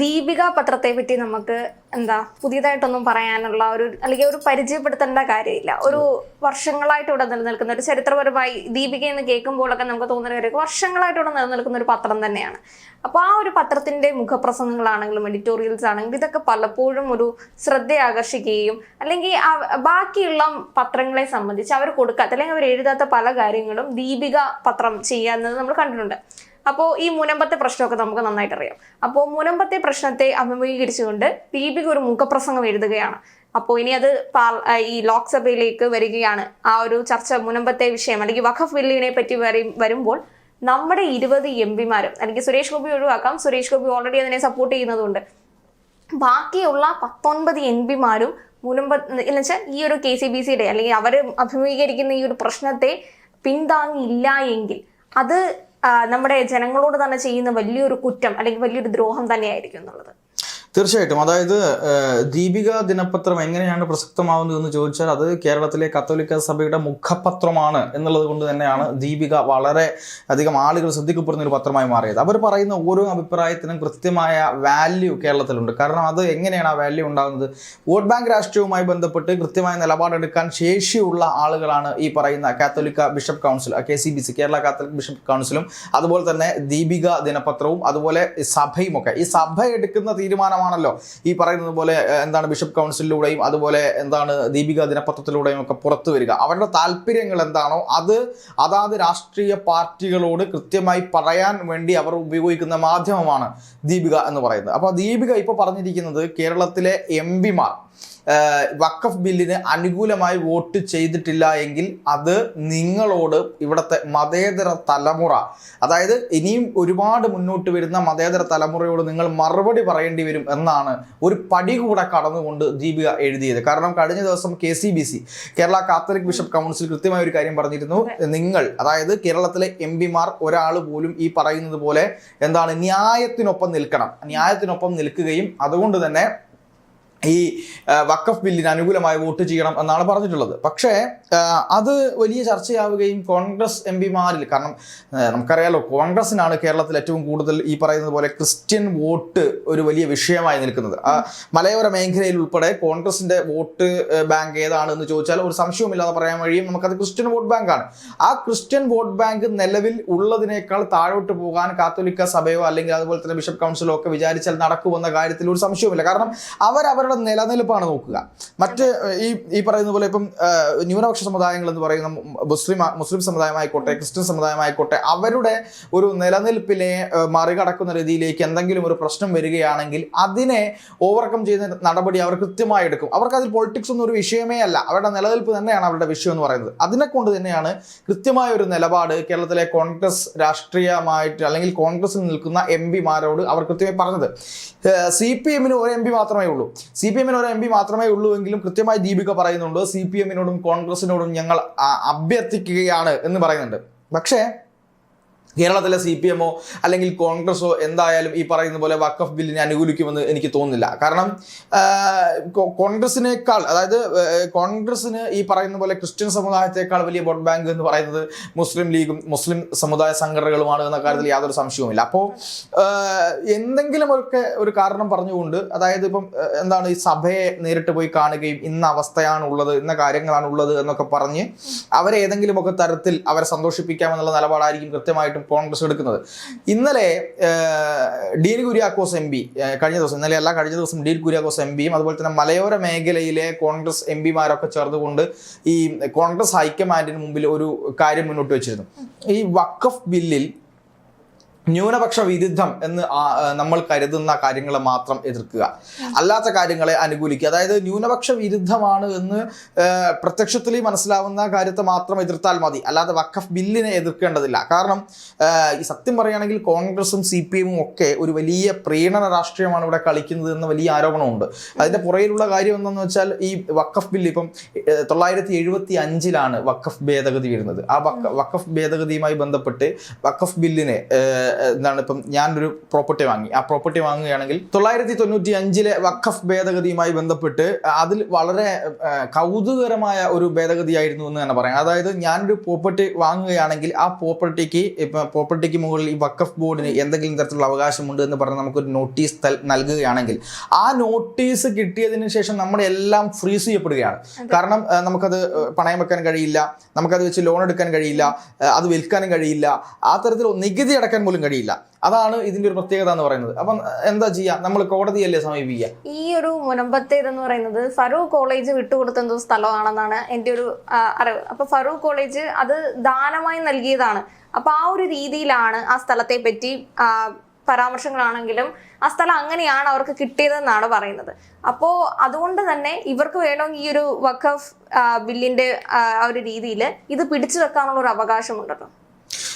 ദീപിക പത്രത്തെ പറ്റി നമുക്ക് എന്താ പുതിയതായിട്ടൊന്നും പറയാനുള്ള ഒരു അല്ലെങ്കിൽ ഒരു പരിചയപ്പെടുത്തേണ്ട കാര്യമില്ല. ഒരു വർഷങ്ങളായിട്ട് ഇവിടെ നിലനിൽക്കുന്ന ഒരു ചരിത്രപരമായി ദീപിക എന്ന് കേൾക്കുമ്പോഴൊക്കെ നമുക്ക് തോന്നുന്ന കാര്യം വർഷങ്ങളായിട്ട് ഇവിടെ നിലനിൽക്കുന്ന ഒരു പത്രം തന്നെയാണ്. അപ്പോൾ ആ ഒരു പത്രത്തിന്റെ മുഖപ്രസംഗങ്ങളാണെങ്കിലും എഡിറ്റോറിയൽസ് ആണെങ്കിലും ഇതൊക്കെ പലപ്പോഴും ഒരു ശ്രദ്ധ ആകർഷിക്കുകയും അല്ലെങ്കിൽ ബാക്കിയുള്ള പത്രങ്ങളെ സംബന്ധിച്ച് അവർ കൊടുക്കാത്ത അല്ലെങ്കിൽ അവർ എഴുതാത്ത പല കാര്യങ്ങളും ദീപിക പത്രം ചെയ്യാന്നത് നമ്മൾ കണ്ടിട്ടുണ്ട്. അപ്പോൾ ഈ മുനമ്പത്തെ പ്രശ്നമൊക്കെ നമുക്ക് നന്നായിട്ട് അറിയാം. അപ്പോൾ മുനമ്പത്തെ പ്രശ്നത്തെ അഭിമുഖീകരിച്ചുകൊണ്ട് ദീപിക ഒരു മുഖപ്രസംഗം എഴുതുകയാണ്. അപ്പോൾ ഇനി അത് ഈ ലോക്സഭയിലേക്ക് വരികയാണ്. ആ ഒരു ചർച്ച മുനമ്പത്തെ വിഷയം അല്ലെങ്കിൽ വഖഫ് ബില്ലിനെ പറ്റി വരുമ്പോൾ നമ്മുടെ ഇരുപത് എം പിമാരും അല്ലെങ്കിൽ സുരേഷ് ഗോപി ഒഴിവാക്കാം. സുരേഷ് ഗോപി ഓൾറെഡി അതിനെ സപ്പോർട്ട് ചെയ്യുന്നതുകൊണ്ട് ബാക്കിയുള്ള പത്തൊൻപത് എം പിമാരും മുനമ്പ എന്ന് വെച്ചാൽ ഈ ഒരു കെ സി ബി സിയുടെ അല്ലെങ്കിൽ അവർ അഭിമുഖീകരിക്കുന്ന ഈ ഒരു പ്രശ്നത്തെ പിന്താങ്ങിയില്ല എങ്കിൽ അത് നമ്മുടെ ജനങ്ങളോട് തന്നെ ചെയ്യുന്ന വലിയൊരു കുറ്റം അല്ലെങ്കിൽ വലിയൊരു ദ്രോഹം തന്നെയായിരിക്കും എന്നുള്ളത്. തീർച്ചയായിട്ടും. അതായത് ദീപിക ദിനപത്രം എങ്ങനെയാണ് പ്രസക്തമാവുന്നത് എന്ന് ചോദിച്ചാൽ അത് കേരളത്തിലെ കത്തോലിക്ക സഭയുടെ മുഖപത്രമാണ് എന്നുള്ളത് കൊണ്ട് തന്നെയാണ് ദീപിക വളരെ അധികം ആളുകൾ ശ്രദ്ധിക്കപ്പെടുന്ന ഒരു പത്രമായി മാറിയത്. അവർ പറയുന്ന ഓരോ അഭിപ്രായത്തിനും കൃത്യമായ വാല്യൂ കേരളത്തിലുണ്ട്. കാരണം അത് എങ്ങനെയാണ് ആ വാല്യൂ ഉണ്ടാകുന്നത്? വോട്ട് ബാങ്ക് രാഷ്ട്രീയവുമായി ബന്ധപ്പെട്ട് കൃത്യമായ നിലപാടെടുക്കാൻ ശേഷിയുള്ള ആളുകളാണ് ഈ പറയുന്ന കാത്തോലിക്ക bishop council K C B C Kerala Catholic bishop കൗൺസിലും അതുപോലെ തന്നെ ദീപിക ദിനപത്രവും അതുപോലെ സഭയും ഒക്കെ ഈ സഭ എടുക്കുന്ന തീരുമാനമാണല്ലോ ഈ പറയുന്നത് പോലെ എന്താണ് ബിഷപ്പ് കൗൺസിലിലൂടെയും അതുപോലെ എന്താണ് ദീപിക ദിനപത്രത്തിലൂടെയും ഒക്കെ പുറത്തു വരിക. അവരുടെ താല്പര്യങ്ങൾ എന്താണോ അത് അതാത് രാഷ്ട്രീയ പാർട്ടികളോട് കൃത്യമായി പറയാൻ വേണ്ടി അവർ ഉപയോഗിക്കുന്ന മാധ്യമമാണ് ദീപിക എന്ന് പറയുന്നത്. അപ്പോൾ ദീപിക ഇപ്പോൾ പറഞ്ഞിരിക്കുന്നത് കേരളത്തിലെ എം പിമാർ വക്കഫ് ബില്ലിന് അനുകൂലമായി വോട്ട് ചെയ്തിട്ടില്ല എങ്കിൽ അത് നിങ്ങളോട് ഇവിടുത്തെ മതേതര തലമുറ അതായത് ഇനിയും ഒരുപാട് മുന്നോട്ട് വരുന്ന മതേതര തലമുറയോട് നിങ്ങൾ മറുപടി പറയേണ്ടി വരും എന്നാണ് ഒരു പടി കൂടെ കടന്നുകൊണ്ട് ദീപിക എഴുതിയത്. കാരണം കഴിഞ്ഞ ദിവസം K C B C Kerala Catholic bishop council കൃത്യമായ ഒരു കാര്യം പറഞ്ഞിരുന്നു. നിങ്ങൾ അതായത് കേരളത്തിലെ എം പിമാർ ഒരാൾ പോലും ഈ പറയുന്നത് പോലെ എന്താണ് ന്യായത്തിനൊപ്പം നിൽക്കണം. ന്യായത്തിനൊപ്പം നിൽക്കുകയും അതുകൊണ്ട് തന്നെ ഈ വക്കഫ് ബില്ലിന് അനുകൂലമായി വോട്ട് ചെയ്യണം എന്നാണ് പറഞ്ഞിട്ടുള്ളത്. പക്ഷേ അത് വലിയ ചർച്ചയാവുകയും കോൺഗ്രസ് എം പിമാരിൽ കാരണം നമുക്കറിയാലോ കോൺഗ്രസിനാണ് കേരളത്തിൽ ഏറ്റവും കൂടുതൽ ഈ പറയുന്നത് പോലെ ക്രിസ്ത്യൻ വോട്ട് ഒരു വലിയ വിഷയമായി നിൽക്കുന്നത്. മലയോര മേഖലയിൽ ഉൾപ്പെടെ കോൺഗ്രസിന്റെ വോട്ട് ബാങ്ക് ഏതാണ് എന്ന് ചോദിച്ചാൽ ഒരു സംശയവുമില്ലാതെ പറയാൻ കഴിയും നമുക്കത് ക്രിസ്ത്യൻ വോട്ട് ബാങ്കാണ്. ആ ക്രിസ്ത്യൻ വോട്ട് ബാങ്ക് നിലവിൽ ഉള്ളതിനേക്കാൾ താഴോട്ട് പോകാൻ കാത്തോലിക്ക സഭയോ അല്ലെങ്കിൽ അതുപോലെ തന്നെ ബിഷപ്പ് കൗൺസിലോ ഒക്കെ വിചാരിച്ചാൽ നടക്കുമെന്ന കാര്യത്തിൽ ഒരു സംശയവുമില്ല. കാരണം അവർ അവരുടെ നിലനിൽപ്പാണ് നോക്കുക. മറ്റ് ഈ ഈ പറയുന്ന പോലെ ഇപ്പം ന്യൂനപക്ഷ സമുദായങ്ങൾ എന്ന് പറയുന്ന മുസ്ലിം മുസ്ലിം സമുദായമായിക്കോട്ടെ ക്രിസ്ത്യൻ സമുദായമായിക്കോട്ടെ അവരുടെ ഒരു നിലനിൽപ്പിനെ മറികടക്കുന്ന രീതിയിലേക്ക് എന്തെങ്കിലും ഒരു പ്രശ്നം വരികയാണെങ്കിൽ അതിനെ ഓവർകം ചെയ്യുന്ന നടപടി അവർ കൃത്യമായി എടുക്കും. അവർക്ക് അതിൽ പൊളിറ്റിക്സ് ഒന്നും ഒരു വിഷയമേ അല്ല. അവരുടെ നിലനിൽപ്പ് തന്നെയാണ് അവരുടെ വിഷയം എന്ന് പറയുന്നത്. അതിനെ കൊണ്ട് തന്നെയാണ് കൃത്യമായ ഒരു നിലപാട് കേരളത്തിലെ കോൺഗ്രസ് രാഷ്ട്രീയമായിട്ട് അല്ലെങ്കിൽ കോൺഗ്രസിൽ നിൽക്കുന്ന എം പിമാരോട് അവർ കൃത്യമായി പറഞ്ഞത്. സി പി എമ്മിന് ഒരു എം പി മാത്രമേ ഉള്ളൂ. സി പി എമ്മിന് ഒരു എം പി മാത്രമേ ഉള്ളൂ എങ്കിലും കൃത്യമായി ദീപിക പറയുന്നുണ്ട്. സി പി എമ്മിനോടും കോൺഗ്രസിനോടും ഞങ്ങൾ അഭ്യർത്ഥിക്കുകയാണ് എന്ന് പറയുന്നുണ്ട്. പക്ഷേ കേരളത്തിലെ സി പി എമ്മോ അല്ലെങ്കിൽ കോൺഗ്രസോ എന്തായാലും ഈ പറയുന്ന പോലെ വക്കഫ് ബില്ലിനെ അനുകൂലിക്കുമെന്ന് എനിക്ക് തോന്നുന്നില്ല. കാരണം കോൺഗ്രസിനേക്കാൾ അതായത് കോൺഗ്രസിന് ഈ പറയുന്ന പോലെ ക്രിസ്ത്യൻ സമുദായത്തെക്കാൾ വലിയ വോട്ട് ബാങ്ക് എന്ന് പറയുന്നത് മുസ്ലിം ലീഗും മുസ്ലിം സമുദായ സംഘടനകളുമാണ് എന്ന കാര്യത്തിൽ യാതൊരു സംശയവുമില്ല. അപ്പോൾ എന്തെങ്കിലുമൊക്കെ ഒരു കാരണം പറഞ്ഞുകൊണ്ട് അതായത് ഇപ്പം എന്താണ് ഈ സഭയെ നേരിട്ട് പോയി കാണുകയും ഇന്ന അവസ്ഥയാണ് ഉള്ളത് ഇന്ന കാര്യങ്ങളാണ് ഉള്ളത് എന്നൊക്കെ പറഞ്ഞ് അവരെ ഏതെങ്കിലുമൊക്കെ തരത്തിൽ അവരെ സന്തോഷിപ്പിക്കാമെന്നുള്ള നിലപാടായിരിക്കും കൃത്യമായിട്ടും കോൺഗ്രസ് എടുക്കുന്നത്. ഇന്നലെ ഡീൻ കുര്യാക്കോസ് എം പി കഴിഞ്ഞ ദിവസം ഇന്നലെ അല്ല കഴിഞ്ഞ ദിവസം ഡീൻ കുര്യാക്കോസ് എം പിയും അതുപോലെ തന്നെ മലയോര മേഖലയിലെ കോൺഗ്രസ് എം പിമാരൊക്കെ ചേർന്നുകൊണ്ട് ഈ കോൺഗ്രസ് ഹൈക്കമാൻഡിന് മുമ്പിൽ ഒരു കാര്യം മുന്നോട്ട് വെച്ചിരുന്നു. ഈ വക്കഫ് ബില്ലിൽ ന്യൂനപക്ഷ വിരുദ്ധം എന്ന് നമ്മൾ കരുതുന്ന കാര്യങ്ങളെ മാത്രം എതിർക്കുക. അല്ലാത്ത കാര്യങ്ങളെ അനുകൂലിക്കുക. അതായത് ന്യൂനപക്ഷ വിരുദ്ധമാണ് എന്ന് പ്രത്യക്ഷത്തിൽ മനസ്സിലാവുന്ന കാര്യത്തെ മാത്രം എതിർത്താൽ മതി. അല്ലാതെ വഖഫ് ബില്ലിനെ എതിർക്കേണ്ടതില്ല. കാരണം ഈ സത്യം പറയുകയാണെങ്കിൽ കോൺഗ്രസും സി പി എമ്മും ഒക്കെ ഒരു വലിയ പ്രീണന രാഷ്ട്രീയമാണ് ഇവിടെ കളിക്കുന്നത് എന്ന വലിയ ആരോപണമുണ്ട്. അതിന്റെ പുറയിലുള്ള കാര്യം എന്തെന്ന് വെച്ചാൽ ഈ വഖഫ് ബില്ല് ഇപ്പം തൊള്ളായിരത്തി എഴുപത്തി അഞ്ചിലാണ് വഖഫ് ഭേദഗതി വരുന്നത്. ആ വഖ- വഖഫ് ഭേദഗതിയുമായി ബന്ധപ്പെട്ട് വഖഫ് ബില്ലിനെ എന്താണ് ഇപ്പം ഞാനൊരു പ്രോപ്പർട്ടി വാങ്ങി. ആ പ്രോപ്പർട്ടി വാങ്ങുകയാണെങ്കിൽ തൊള്ളായിരത്തി തൊണ്ണൂറ്റി അഞ്ചിലെ വഖഫ് ഭേദഗതിയുമായി ബന്ധപ്പെട്ട് അതിൽ വളരെ കൗതുകരമായ കൗതുകകരമായ ഒരു ഭേദഗതിയായിരുന്നു എന്ന് തന്നെ പറയാം. അതായത് ഞാനൊരു പ്രോപ്പർട്ടി വാങ്ങുകയാണെങ്കിൽ ആ പ്രോപ്പർട്ടിക്ക് ഇപ്പം പ്രോപ്പർട്ടിക്ക് മുകളിൽ ഈ വഖഫ് ബോർഡിന് എന്തെങ്കിലും തരത്തിലുള്ള അവകാശമുണ്ട് എന്ന് പറഞ്ഞ് നമുക്കൊരു നോട്ടീസ് നൽകുകയാണെങ്കിൽ ആ നോട്ടീസ് കിട്ടിയതിന് ശേഷം നമ്മുടെ എല്ലാം ഫ്രീസ് ചെയ്യപ്പെടുകയാണ്. കാരണം നമുക്കത് പണയം വെക്കാൻ കഴിയില്ല. നമുക്കത് വെച്ച് ലോൺ എടുക്കാൻ കഴിയില്ല. അത് വിൽക്കാനും കഴിയില്ല. ആ തരത്തിൽ നികുതി അടക്കാൻ പോലും കഴിയില്ല. അതാണ് ഇതിന്റെ ഒരു പ്രത്യേകത എന്ന് പറയുന്നത്. അപ്പം എന്താ ചെയ്യുക നമ്മൾ കോടതിയല്ലേ സമീപിക്കുക ഈ ഒരു മുനമ്പത്തേതെന്ന് പറയുന്നത് ഫറൂഖ് കോളേജ് വിട്ടുകൊടുത്ത എന്തോ സ്ഥലമാണെന്നാണ് എന്റെ ഒരു അറിവ്. അപ്പൊ ഫറൂഖ് കോളേജ് അത് ദാനമായി നൽകിയതാണ്. അപ്പൊ ആ ഒരു രീതിയിലാണ് ആ സ്ഥലത്തെ പറ്റി പരാമർശങ്ങളാണെങ്കിലും ആ സ്ഥലം അങ്ങനെയാണ് അവർക്ക് കിട്ടിയതെന്നാണ് പറയുന്നത്. അപ്പോൾ അതുകൊണ്ട് തന്നെ ഇവർക്ക് വേണമെങ്കിൽ ഈ ഒരു വഖഫ് ബില്ലിന്റെ ആ ഒരു രീതിയിൽ ഇത് പിടിച്ചു വെക്കാനുള്ള ഒരു അവകാശമുണ്ടല്ലോ.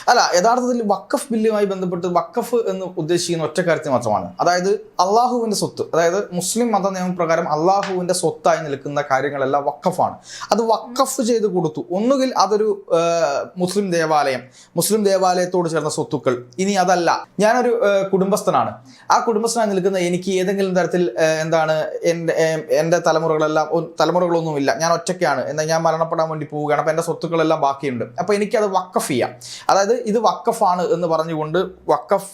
അല്ല യഥാർത്ഥത്തിൽ വക്കഫ് ബില്ലുമായി ബന്ധപ്പെട്ട് വക്കഫ് എന്ന് ഉദ്ദേശിക്കുന്ന ഒറ്റ കാര്യത്തിൽ മാത്രമാണ്. അതായത് അള്ളാഹുവിന്റെ സ്വത്ത് അതായത് മുസ്ലിം മത നിയമപ്രകാരം അള്ളാഹുവിന്റെ സ്വത്തായി നിൽക്കുന്ന കാര്യങ്ങളെല്ലാം വക്കഫാണ് അത് വക്കഫ് ചെയ്ത് കൊടുത്തു. ഒന്നുകിൽ അതൊരു മുസ്ലിം ദേവാലയം മുസ്ലിം ദേവാലയത്തോട് ചേർന്ന സ്വത്തുക്കൾ. ഇനി അതല്ല. ഞാനൊരു കുടുംബസ്ഥനാണ്. ആ കുടുംബസ്ഥനായി നിൽക്കുന്ന എനിക്ക് ഏതെങ്കിലും തരത്തിൽ എന്താണ് എന്റെ എന്റെ തലമുറകളെല്ലാം തലമുറകളൊന്നുമില്ല. ഞാൻ ഒറ്റയ്ക്കാണ്. എന്നാൽ ഞാൻ മരണപ്പെടാൻ വേണ്ടി പോവുകയാണ്. അപ്പോൾ എന്റെ സ്വത്തുക്കളെല്ലാം ബാക്കിയുണ്ട്. അപ്പോൾ എനിക്കത് വക്കഫ് ചെയ്യാം. അതായത് ഇത് വക്കഫാണ് എന്ന് പറഞ്ഞുകൊണ്ട് വക്കഫ്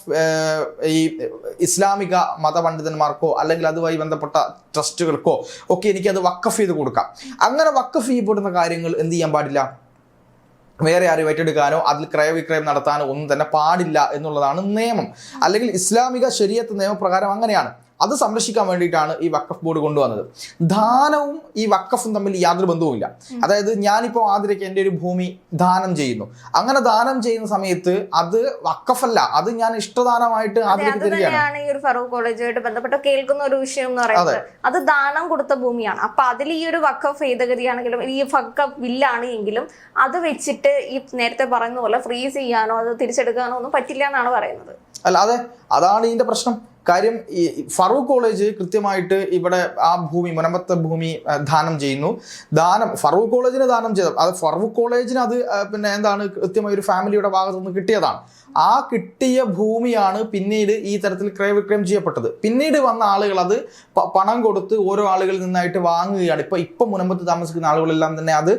ഈ ഇസ്ലാമിക മതപണ്ഡിതന്മാർക്കോ അല്ലെങ്കിൽ അതുമായി ബന്ധപ്പെട്ട ട്രസ്റ്റുകൾക്കോ ഒക്കെ എനിക്കത് വക്കഫ് ചെയ്ത് കൊടുക്കാം. അങ്ങനെ വക്കഫ് ചെയ്യപ്പെടുന്ന കാര്യങ്ങൾ എന്ത് ചെയ്യാൻ പാടില്ല? വേറെ ആരും ഏറ്റെടുക്കാനോ അതിൽ ക്രയവിക്രയം നടത്താനോ ഒന്നും തന്നെ പാടില്ല എന്നുള്ളതാണ് നിയമം. അല്ലെങ്കിൽ ഇസ്ലാമിക ശരീരത്ത് നിയമപ്രകാരം അങ്ങനെയാണ്. അത് സംരക്ഷിക്കാൻ വേണ്ടിയിട്ടാണ് ഈ വക്കഫ് ബോർഡ് കൊണ്ടുവന്നത്. ദാനവും ഈ വക്കഫും തമ്മിൽ യാതൊരു ബന്ധവുമില്ല. അതായത് ഞാനിപ്പോൾ ആതിരയ്ക്ക് എന്റെ ഒരു ഭൂമി ദാനം ചെയ്യുന്നു. അങ്ങനെ ദാനം ചെയ്യുന്ന സമയത്ത് അത് വക്കഫല്ല അത് ഞാൻ ഇഷ്ടദാനമായിട്ട് ആതിരയ്ക്ക് തരികയാണ്. ഈ ഒരു ഫറൂഖ് കോളേജുമായിട്ട് ബന്ധപ്പെട്ട് കേൾക്കുന്ന ഒരു വിഷയം എന്ന് പറയുന്നത്. അത്. ദാനം കൊടുത്ത ഭൂമിയാണ്. അപ്പൊ അതിൽ ഈ ഒരു വക്കഫ് ഭേദഗതിയാണെങ്കിലും ഈ വക്കഫ് ബില്ലാണ് എങ്കിലും അത് വെച്ചിട്ട് ഈ നേരത്തെ പറയുന്ന പോലെ ഫ്രീസ് ചെയ്യാനോ അത് തിരിച്ചെടുക്കാനോ ഒന്നും പറ്റില്ല എന്നാണ് പറയുന്നത്. അല്ല അതെ. അതാണ് ഇതിന്റെ പ്രശ്നം. കാര്യം ഈ ഫറൂഖ് കോളേജ് കൃത്യമായിട്ട് ഇവിടെ ആ ഭൂമി മുനമ്പത്തെ ഭൂമി ദാനം ചെയ്യുന്നു. ദാനം ഫറൂഖ് കോളേജിന് ദാനം ചെയ്ത അത് ഫറൂഖ് കോളേജിന് അത് പിന്നെ എന്താണ് കൃത്യമായി ഒരു ഫാമിലിയുടെ ഭാഗത്തു നിന്ന് കിട്ടിയതാണ്. ആ കിട്ടിയ ഭൂമിയാണ് പിന്നീട് ഈ തരത്തിൽ ക്രയവിക്രയം ചെയ്യപ്പെട്ടത്. പിന്നീട് വന്ന ആളുകൾ അത് പണം കൊടുത്ത് ഓരോ ആളുകളിൽ നിന്നായിട്ട് വാങ്ങുകയാണ്. ഇപ്പൊ ഇപ്പൊ മുനമ്പത്ത് താമസിക്കുന്ന ആളുകളെല്ലാം തന്നെ അത്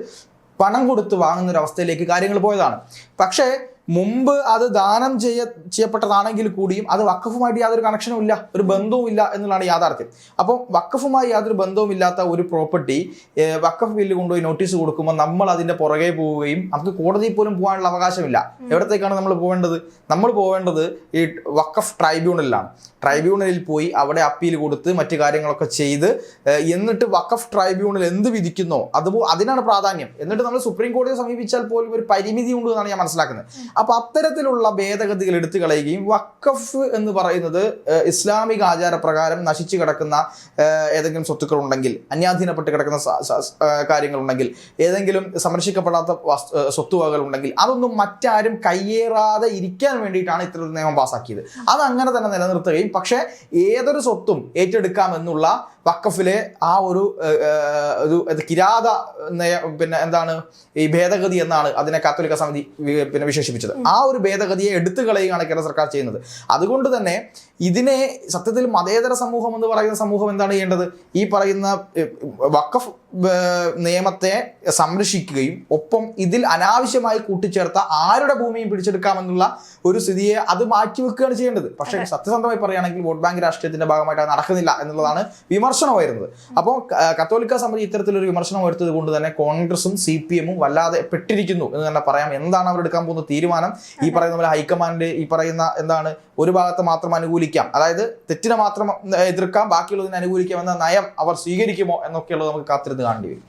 പണം കൊടുത്ത് വാങ്ങുന്ന ഒരു അവസ്ഥയിലേക്ക് കാര്യങ്ങൾ പോയതാണ്. പക്ഷേ മുമ്പ് അത് ദാനം ചെയ്യ ചെയ്യപ്പെട്ടതാണെങ്കിൽ കൂടിയും അത് വക്കഫുമായിട്ട് യാതൊരു കണക്ഷനും ഇല്ല ഒരു ബന്ധവും ഇല്ല എന്നുള്ളതാണ് യാഥാർത്ഥ്യം. അപ്പം വക്കഫുമായി യാതൊരു ബന്ധവും ഇല്ലാത്ത ഒരു പ്രോപ്പർട്ടി വക്കഫ് ബില്ല് കൊണ്ടുപോയി നോട്ടീസ് കൊടുക്കുമ്പോൾ നമ്മൾ അതിന്റെ പുറകെ പോവുകയും നമുക്ക് കോടതിയിൽ പോലും പോകാനുള്ള അവകാശമില്ല. എവിടത്തേക്കാണ് നമ്മൾ പോകേണ്ടത് നമ്മൾ പോകേണ്ടത് ഈ വക്കഫ് ട്രൈബ്യൂണലിലാണ് ട്രൈബ്യൂണലിൽ പോയി അവിടെ അപ്പീൽ കൊടുത്ത് മറ്റു കാര്യങ്ങളൊക്കെ ചെയ്ത് എന്നിട്ട് വക്കഫ് ട്രൈബ്യൂണൽ എന്ത് വിധിക്കുന്നോ അതുപോ അതിനാണ് പ്രാധാന്യം. എന്നിട്ട് നമ്മൾ സുപ്രീം കോടതിയെ സമീപിച്ചാൽ പോലും ഒരു പരിമിതി ഉണ്ട് എന്നാണ് ഞാൻ മനസ്സിലാക്കുന്നത്. അപ്പൊ അത്തരത്തിലുള്ള ഭേദഗതികൾ എടുത്തു കളയുകയും വക്കഫ് എന്ന് പറയുന്നത് ഇസ്ലാമിക ആചാരപ്രകാരം നശിച്ചു കിടക്കുന്ന ഏതെങ്കിലും സ്വത്തുക്കൾ ഉണ്ടെങ്കിൽ അന്യാധീനപ്പെട്ട് കിടക്കുന്ന കാര്യങ്ങളുണ്ടെങ്കിൽ ഏതെങ്കിലും സംരക്ഷിക്കപ്പെടാത്ത സ്വത്തുവകകൾ ഉണ്ടെങ്കിൽ അതൊന്നും മറ്റാരും കയ്യേറാതെ ഇരിക്കാൻ വേണ്ടിയിട്ടാണ് ഇത്തരത്തിൽ നിയമം പാസ്സാക്കിയത് അത് അങ്ങനെ തന്നെ നിലനിർത്തുകയും പക്ഷേ ഏതൊരു സ്വത്തും ഏറ്റെടുക്കാമെന്നുള്ള വക്കഫിലെ ആ ഒരു ഒരു കിരാത പിന്നെ എന്താണ് ഈ ഭേദഗതി എന്നാണ് അതിനെ കാത്തോലിക്ക സമിതി പിന്നെ വിശേഷിപ്പിച്ചത്. ആ ഒരു ഭേദഗതിയെ എടുത്തു കളയുകയാണ് കേരള സർക്കാർ ചെയ്യുന്നത്. അതുകൊണ്ട് തന്നെ ഇതിനെ സത്യത്തിൽ മതേതര സമൂഹം എന്ന് പറയുന്ന സമൂഹം എന്താണ് ചെയ്യേണ്ടത്? ഈ പറയുന്ന വക്കഫ് നിയമത്തെ സംരക്ഷിക്കുകയും ഒപ്പം ഇതിൽ അനാവശ്യമായി കൂട്ടിച്ചേർത്ത ആരുടെ ഭൂമിയും പിടിച്ചെടുക്കാമെന്നുള്ള ഒരു സ്ഥിതിയെ അത് മാറ്റിവെക്കുകയാണ് ചെയ്യേണ്ടത്. പക്ഷേ സത്യസന്ധമായി പറയുകയാണെങ്കിൽ വോട്ട് ബാങ്ക് രാഷ്ട്രീയത്തിന്റെ ഭാഗമായിട്ട് അത് നടക്കുന്നില്ല എന്നുള്ളതാണ് വിമർശനം. വരുന്നത് അപ്പോൾ കത്തോലിക്ക സമിതി ഇത്തരത്തിലൊരു വിമർശനം ഉയർത്തത് കൊണ്ട് തന്നെ കോൺഗ്രസും സി പി എമ്മും വല്ലാതെ പെട്ടിരിക്കുന്നു എന്ന് തന്നെ പറയാം. എന്താണ് അവർ എടുക്കാൻ പോകുന്ന തീരുമാനം? ഈ പറയുന്ന പോലെ ഹൈക്കമാൻഡ് ഈ പറയുന്ന എന്താണ് ഒരു ഭാഗത്ത് മാത്രം അനുകൂലിക്കാം. അതായത് തെറ്റിനെ മാത്രം എതിർക്കാം ബാക്കിയുള്ളതിനെ അനുകൂലിക്കാം എന്ന നയം അവർ സ്വീകരിക്കുമോ എന്നൊക്കെയുള്ളത് നമുക്ക് കാത്തിരുന്ന് കാണേണ്ടി വരും.